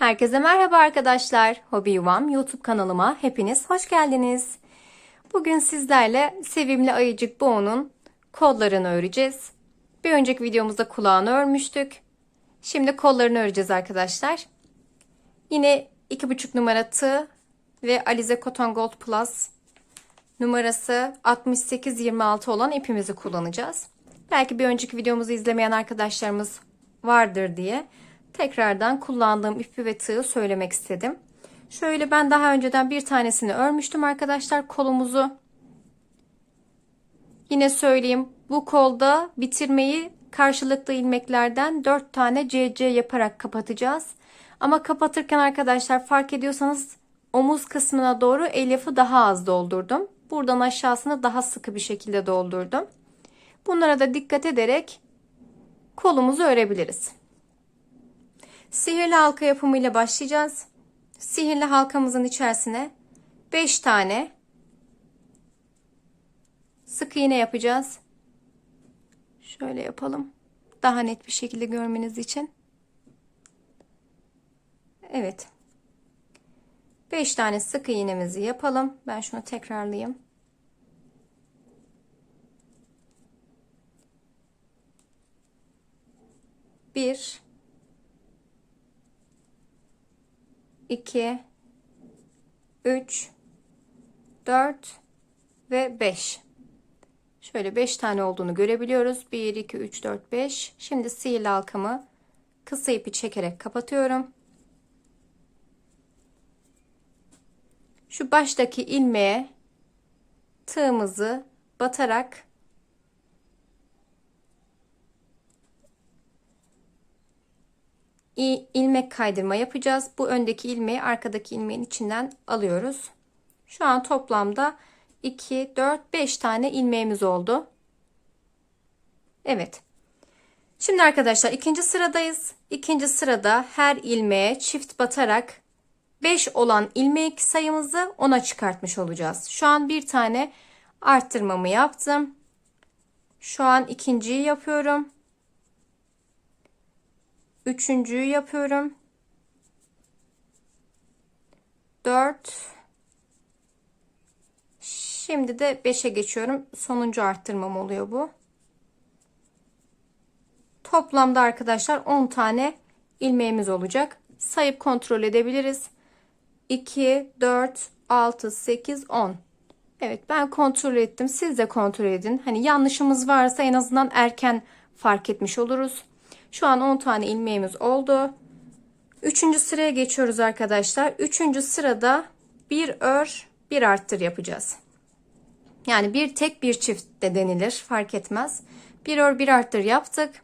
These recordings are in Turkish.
Herkese merhaba arkadaşlar. Hobi Yuvam YouTube kanalıma hepiniz hoş geldiniz. Bugün sizlerle sevimli ayıcık Bo'nun kollarını öreceğiz. Bir önceki videomuzda kulağını örmüştük. Şimdi kollarını öreceğiz arkadaşlar. Yine 2,5 numara tığ ve Alize Cotton Gold Plus numarası 6826 olan ipimizi kullanacağız. Belki bir önceki videomuzu izlemeyen arkadaşlarımız vardır diye tekrardan kullandığım ipi ve tığı söylemek istedim. Şöyle ben daha önceden bir tanesini örmüştüm arkadaşlar kolumuzu. Yine söyleyeyim bu kolda bitirmeyi karşılıklı ilmeklerden 4 tane CC yaparak kapatacağız. Ama kapatırken arkadaşlar fark ediyorsanız omuz kısmına doğru elyafı daha az doldurdum. Buradan aşağısını daha sıkı bir şekilde doldurdum. Bunlara da dikkat ederek kolumuzu örebiliriz. Sihirli halka yapımıyla başlayacağız. Sihirli halkamızın içerisine 5 tane sık iğne yapacağız. Şöyle yapalım. Daha net bir şekilde görmeniz için. Evet. 5 tane sık iğnemizi yapalım. Ben şunu tekrarlayayım. Bir, 2 3 4 ve 5 şöyle 5 tane olduğunu görebiliyoruz. 1 2 3 4 5 şimdi sihirli halkamı kısa ipi çekerek kapatıyorum. Şu baştaki ilmeğe tığımızı batarak ilmek kaydırma yapacağız. Bu öndeki ilmeği arkadaki ilmeğin içinden alıyoruz. Şu an toplamda 2, 4, 5 tane ilmeğimiz oldu. Evet. Şimdi arkadaşlar ikinci sıradayız. İkinci sırada her ilmeğe çift batarak 5 olan ilmek sayımızı 10'a çıkartmış olacağız. Şu an bir tane arttırmamı yaptım. Şu an ikinciyi yapıyorum. Üçüncüyü yapıyorum. Dört. Şimdi de beşe geçiyorum. Sonuncu arttırmam oluyor bu. Toplamda arkadaşlar 10 tane ilmeğimiz olacak. Sayıp kontrol edebiliriz. 2, 4, 6, 8, 10. Evet ben kontrol ettim. Siz de kontrol edin. Hani yanlışımız varsa en azından erken fark etmiş oluruz. Şu an 10 tane ilmeğimiz oldu. Üçüncü sıraya geçiyoruz arkadaşlar. Üçüncü sırada bir ör bir arttır yapacağız. Yani bir tek bir çift de denilir fark etmez. Bir ör bir arttır yaptık.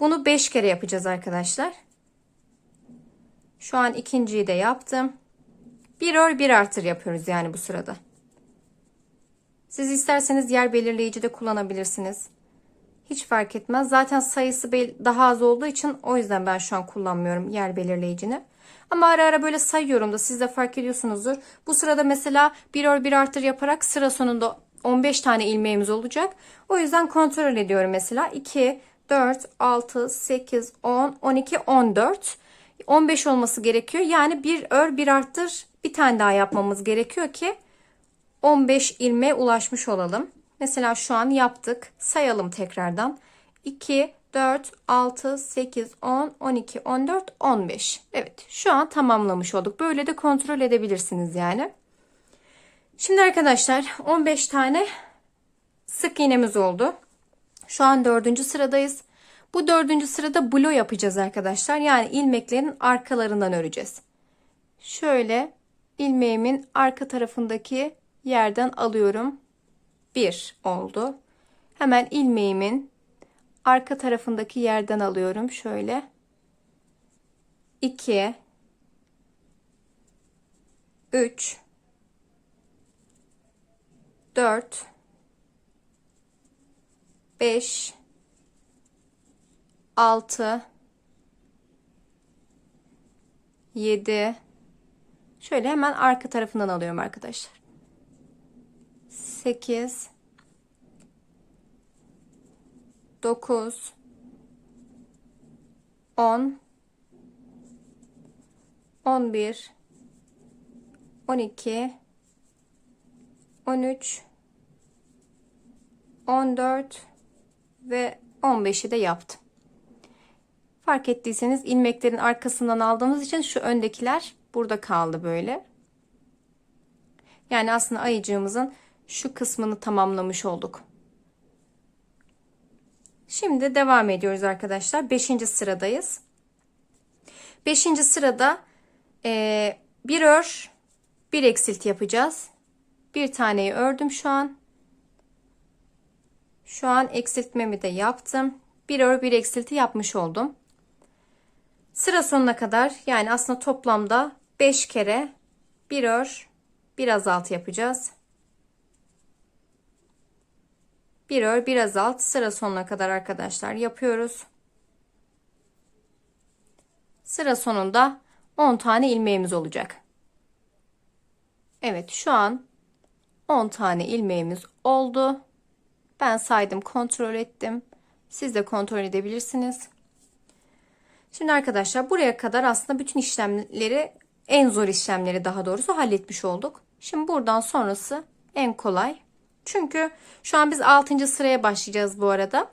Bunu 5 kere yapacağız arkadaşlar. Şu an ikinciyi de yaptım. Bir ör bir artır yapıyoruz yani bu sırada. Siz isterseniz yer belirleyici de kullanabilirsiniz. Hiç fark etmez. Zaten sayısı daha az olduğu için o yüzden ben şu an kullanmıyorum yer belirleyicini. Ama ara ara böyle sayıyorum da siz de fark ediyorsunuzdur. Bu sırada mesela bir ör bir artır yaparak sıra sonunda 15 tane ilmeğimiz olacak. O yüzden kontrol ediyorum mesela 2, 4, 6, 8, 10, 12, 14. 15 olması gerekiyor. Yani bir ör bir arttır bir tane daha yapmamız gerekiyor ki 15 ilmeğe ulaşmış olalım. Mesela şu an yaptık. Sayalım tekrardan. 2, 4, 6, 8, 10, 12, 14, 15. Evet şu an tamamlamış olduk. Böyle de kontrol edebilirsiniz yani. Şimdi arkadaşlar 15 tane sık iğnemiz oldu. Şu an dördüncü sıradayız. Bu dördüncü sırada blo yapacağız arkadaşlar. Yani ilmeklerin arkalarından öreceğiz. Şöyle ilmeğimin arka tarafındaki yerden alıyorum. 1 oldu. Hemen ilmeğimin arka tarafındaki yerden alıyorum. Şöyle. 2 3 4 5 6 7 Şöyle hemen arka tarafından alıyorum arkadaşlar. 8 9 10 11 12 13 14 ve 15'i de yaptım. Fark ettiyseniz ilmeklerin arkasından aldığımız için şu öndekiler burada kaldı böyle. Yani aslında ayıcığımızın şu kısmını tamamlamış olduk. Şimdi devam ediyoruz arkadaşlar. 5. sıradayız. 5. sırada e, bir ör bir eksilti yapacağız. Bir taneyi ördüm şu an. Şu an eksiltmemi de yaptım. Bir ör bir eksilti yapmış oldum. Sıra sonuna kadar yani aslında toplamda 5 kere bir ör bir azalt yapacağız. Bir ör bir azalt sıra sonuna kadar arkadaşlar yapıyoruz. Sıra sonunda 10 tane ilmeğimiz olacak. Evet şu an 10 tane ilmeğimiz oldu. Ben saydım kontrol ettim. Siz de kontrol edebilirsiniz. Şimdi arkadaşlar buraya kadar aslında bütün işlemleri en zor işlemleri daha doğrusu halletmiş olduk. Şimdi buradan sonrası en kolay. Çünkü şu an biz 6. sıraya başlayacağız bu arada.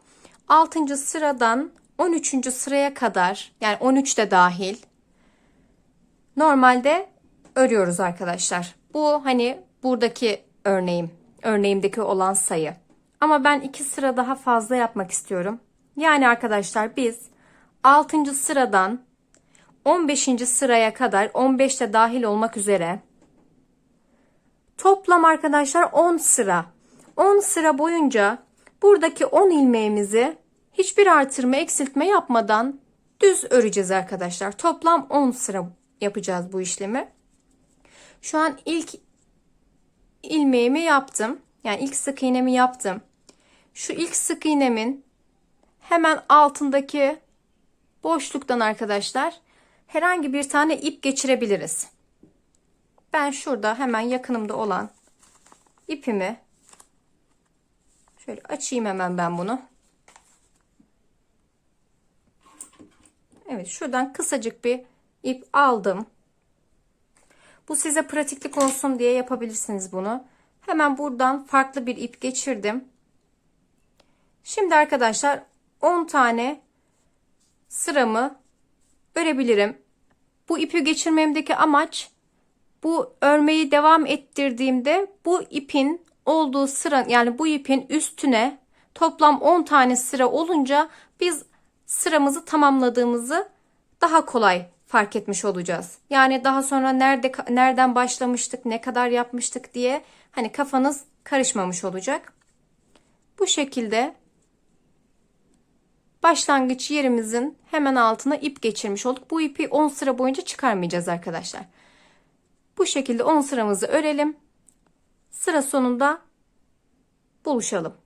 6. sıradan 13. sıraya kadar yani 13 de dahil normalde örüyoruz arkadaşlar. Bu hani buradaki örneğim, örneğimdeki olan sayı. Ama ben iki sıra daha fazla yapmak istiyorum. Yani arkadaşlar biz 6. sıradan 15. sıraya kadar 15 de dahil olmak üzere toplam arkadaşlar 10 sıra. 10 sıra boyunca buradaki 10 ilmeğimizi hiçbir artırma eksiltme yapmadan düz öreceğiz arkadaşlar. Toplam 10 sıra yapacağız bu işlemi. Şu an ilk ilmeğimi yaptım. Yani ilk sık iğnemi yaptım. Şu ilk sık iğnemin hemen altındaki boşluktan arkadaşlar herhangi bir tane ip geçirebiliriz. Ben şurada hemen yakınımda olan ipimi şöyle açayım hemen ben bunu. Evet şuradan kısacık bir ip aldım. Bu size pratiklik olsun diye yapabilirsiniz bunu. Hemen buradan farklı bir ip geçirdim. Şimdi arkadaşlar 10 tane sıramı örebilirim. Bu ipi geçirmemdeki amaç bu örmeyi devam ettirdiğimde bu ipin olduğu sıra yani bu ipin üstüne toplam 10 tane sıra olunca biz sıramızı tamamladığımızı daha kolay fark etmiş olacağız. Yani daha sonra nerede nereden başlamıştık, ne kadar yapmıştık diye hani kafanız karışmamış olacak. Bu şekilde başlangıç yerimizin hemen altına ip geçirmiş olduk. Bu ipi 10 sıra boyunca çıkarmayacağız arkadaşlar. Bu şekilde 10 sıramızı örelim. Sıra sonunda buluşalım.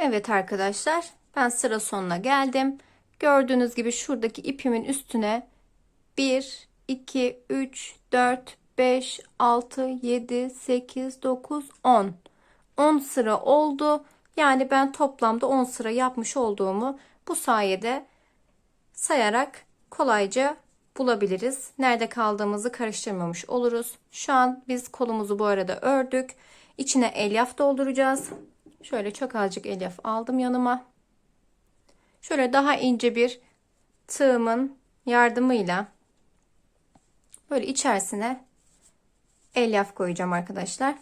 Evet arkadaşlar ben sıra sonuna geldim. Gördüğünüz gibi şuradaki ipimin üstüne 1, 2, 3, 4, 5, 6, 7, 8, 9, 10. 10 sıra oldu. Yani ben toplamda 10 sıra yapmış olduğumu bu sayede sayarak kolayca bulabiliriz. Nerede kaldığımızı karıştırmamış oluruz. Şu an biz kolumuzu bu arada ördük. İçine elyaf dolduracağız. Şöyle çok azıcık elyaf aldım yanıma. Şöyle daha ince bir tığımın yardımıyla böyle içerisine elyaf koyacağım arkadaşlar.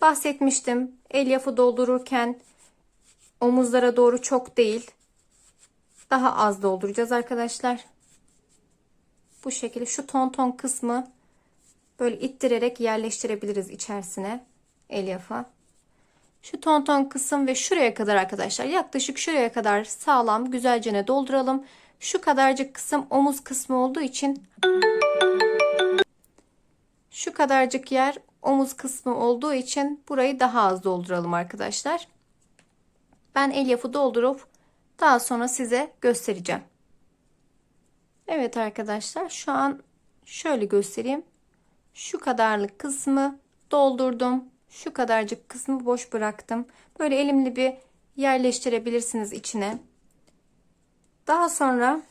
Bahsetmiştim. Elyafı doldururken omuzlara doğru çok değil. Daha az dolduracağız arkadaşlar. Bu şekilde şu ton ton kısmı böyle ittirerek yerleştirebiliriz içerisine elyafa. Şu ton ton kısım ve şuraya kadar arkadaşlar yaklaşık şuraya kadar sağlam güzelce dolduralım. Şu kadarcık kısım omuz kısmı olduğu için şu kadarcık yer omuz kısmı olduğu için burayı daha az dolduralım arkadaşlar. Ben elyafı doldurup daha sonra size göstereceğim. Evet arkadaşlar şu an şöyle göstereyim. Şu kadarlık kısmı doldurdum. Şu kadarcık kısmı boş bıraktım. Böyle elimli bir yerleştirebilirsiniz içine. Daha sonra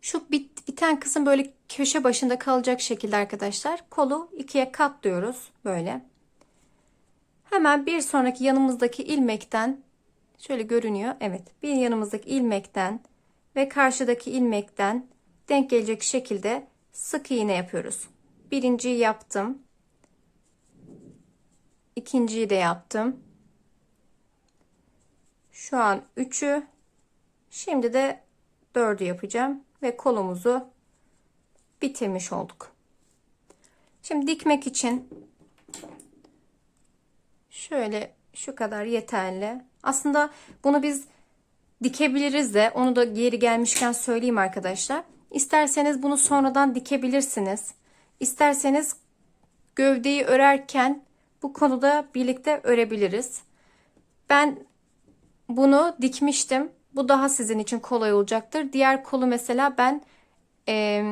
Şu bit, biten kısım böyle köşe başında kalacak şekilde arkadaşlar. Kolu ikiye katlıyoruz böyle. Hemen bir sonraki yanımızdaki ilmekten şöyle görünüyor. Evet bir yanımızdaki ilmekten ve karşıdaki ilmekten denk gelecek şekilde sık iğne yapıyoruz. Birinciyi yaptım. İkinciyi de yaptım. Şu an üçü. Şimdi de dördü yapacağım ve kolumuzu bitirmiş olduk. Şimdi dikmek için şöyle şu kadar yeterli. Aslında bunu biz dikebiliriz de onu da geri gelmişken söyleyeyim arkadaşlar. İsterseniz bunu sonradan dikebilirsiniz. İsterseniz gövdeyi örerken bu konuda birlikte örebiliriz. Ben bunu dikmiştim. Bu daha sizin için kolay olacaktır. Diğer kolu mesela ben e,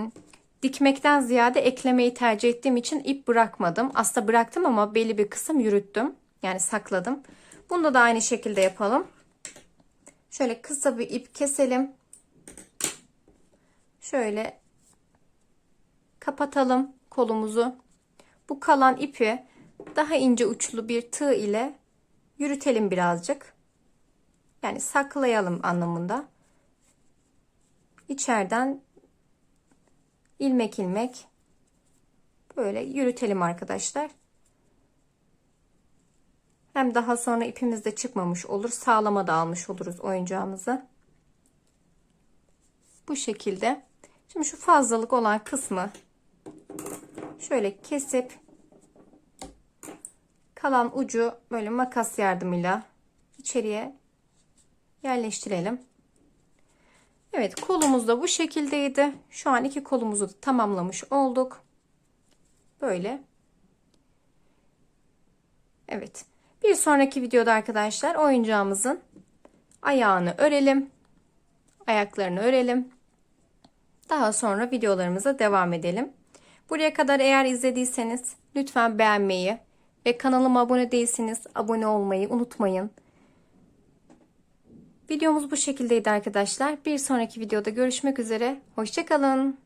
dikmekten ziyade eklemeyi tercih ettiğim için ip bırakmadım. Aslında bıraktım ama belli bir kısım yürüttüm. Yani sakladım. Bunda da aynı şekilde yapalım. Şöyle kısa bir ip keselim. Şöyle kapatalım kolumuzu. Bu kalan ipi daha ince uçlu bir tığ ile yürütelim birazcık. Yani saklayalım anlamında. İçeriden ilmek ilmek böyle yürütelim arkadaşlar. Hem daha sonra ipimiz de çıkmamış olur. Sağlama da almış oluruz oyuncağımızı. Bu şekilde. Şimdi şu fazlalık olan kısmı şöyle kesip kalan ucu böyle makas yardımıyla içeriye yerleştirelim. Evet kolumuz da bu şekildeydi. Şu an iki kolumuzu da tamamlamış olduk. Böyle. Evet. Bir sonraki videoda arkadaşlar oyuncağımızın ayağını örelim. Ayaklarını örelim. Daha sonra videolarımıza devam edelim. Buraya kadar eğer izlediyseniz lütfen beğenmeyi ve kanalıma abone değilseniz abone olmayı unutmayın. Videomuz bu şekildeydi arkadaşlar. Bir sonraki videoda görüşmek üzere. Hoşçakalın.